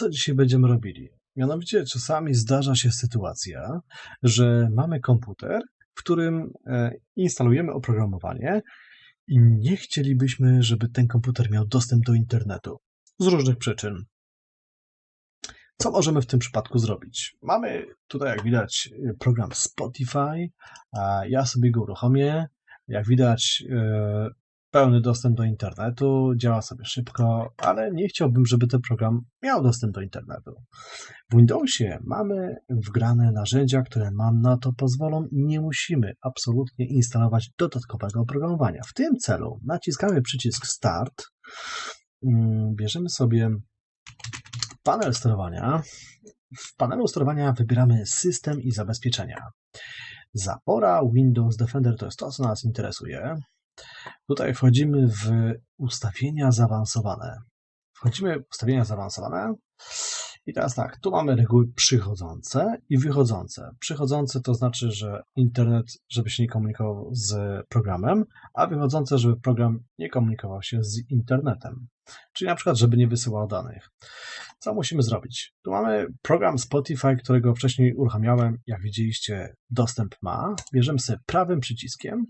co dzisiaj będziemy robili? Mianowicie czasami zdarza się sytuacja, że mamy komputer, w którym e, instalujemy oprogramowanie i nie chcielibyśmy, żeby ten komputer miał dostęp do internetu z różnych przyczyn. Co możemy w tym przypadku zrobić? Mamy tutaj, jak widać, program Spotify. a Ja sobie go uruchomię. Jak widać, e, pełny dostęp do internetu, działa sobie szybko, ale nie chciałbym, żeby ten program miał dostęp do internetu. W Windowsie mamy wgrane narzędzia, które nam na to pozwolą i nie musimy absolutnie instalować dodatkowego oprogramowania. W tym celu naciskamy przycisk Start, mm, bierzemy sobie panel sterowania. W panelu sterowania wybieramy system i zabezpieczenia. Zapora Windows Defender to jest to, co nas interesuje. Tutaj wchodzimy w ustawienia zaawansowane. Wchodzimy w ustawienia zaawansowane i teraz tak, tu mamy reguły przychodzące i wychodzące. Przychodzące to znaczy, że internet, żeby się nie komunikował z programem, a wychodzące, żeby program nie komunikował się z internetem. Czyli na przykład, żeby nie wysyłał danych. Co musimy zrobić? Tu mamy program Spotify, którego wcześniej uruchamiałem. Jak widzieliście, dostęp ma. Bierzemy sobie prawym przyciskiem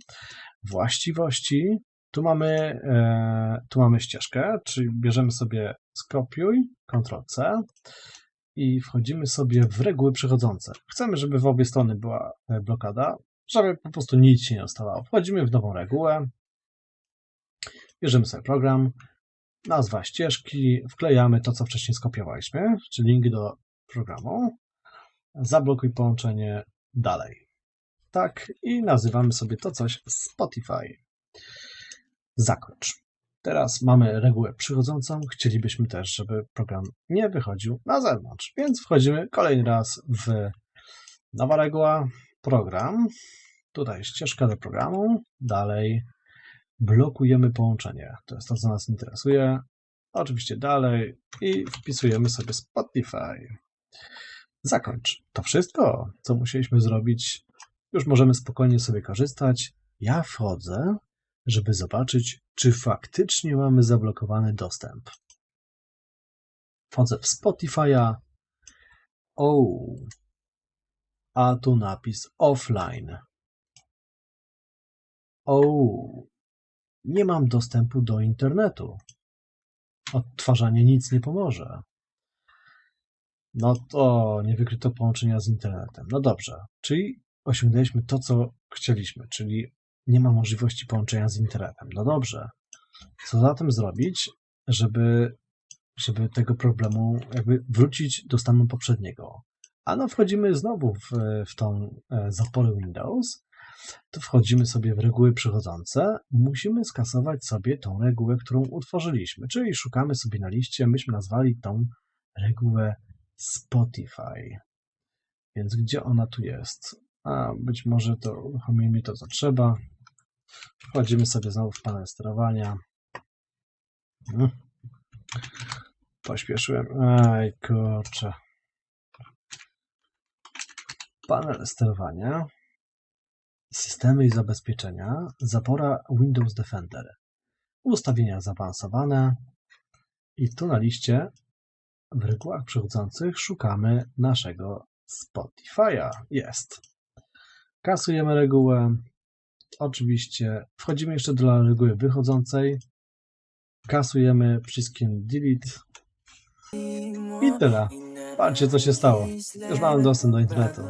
właściwości. Tu mamy, e, tu mamy ścieżkę, czyli bierzemy sobie skopiuj, Ctrl-C i wchodzimy sobie w reguły przechodzące. Chcemy, żeby w obie strony była e, blokada, żeby po prostu nic się nie ostawało. Wchodzimy w nową regułę, bierzemy sobie program, nazwa ścieżki, wklejamy to, co wcześniej skopiowaliśmy, czyli link do programu, zablokuj połączenie dalej. Tak, i nazywamy sobie to coś Spotify. Zakończ. Teraz mamy regułę przychodzącą. Chcielibyśmy też, żeby program nie wychodził na zewnątrz, więc wchodzimy kolejny raz w nowa reguła, program. Tutaj ścieżka do programu. Dalej blokujemy połączenie. To jest to, co nas interesuje. Oczywiście dalej i wpisujemy sobie Spotify. Zakończ. To wszystko, co musieliśmy zrobić. Już możemy spokojnie sobie korzystać. Ja wchodzę, żeby zobaczyć, czy faktycznie mamy zablokowany dostęp. Wchodzę w Spotify'a. O, a tu napis offline. O, nie mam dostępu do internetu. Odtwarzanie nic nie pomoże. No to nie wykryto połączenia z internetem. No dobrze, czyli osiągnęliśmy to, co chcieliśmy, czyli nie ma możliwości połączenia z internetem. No dobrze, co zatem zrobić, żeby, żeby tego problemu jakby wrócić do stanu poprzedniego? A no wchodzimy znowu w, w tą e, zaporę Windows, to wchodzimy sobie w reguły przychodzące, musimy skasować sobie tą regułę, którą utworzyliśmy, czyli szukamy sobie na liście, myśmy nazwali tą regułę Spotify. Więc gdzie ona tu jest? A być może to uruchomimy to, co trzeba. Wchodzimy sobie znowu w panel sterowania. Hmm. Pośpieszyłem. Aj, kurczę. Panel sterowania. Systemy i zabezpieczenia. Zapora Windows Defender. Ustawienia zaawansowane. I tu na liście w regułach przechodzących szukamy naszego Spotify'a. Jest. Kasujemy regułę. Oczywiście wchodzimy jeszcze do reguły wychodzącej. Kasujemy przyciskiem delete. I tyle. Patrzcie co się stało. Już mamy dostęp do internetu.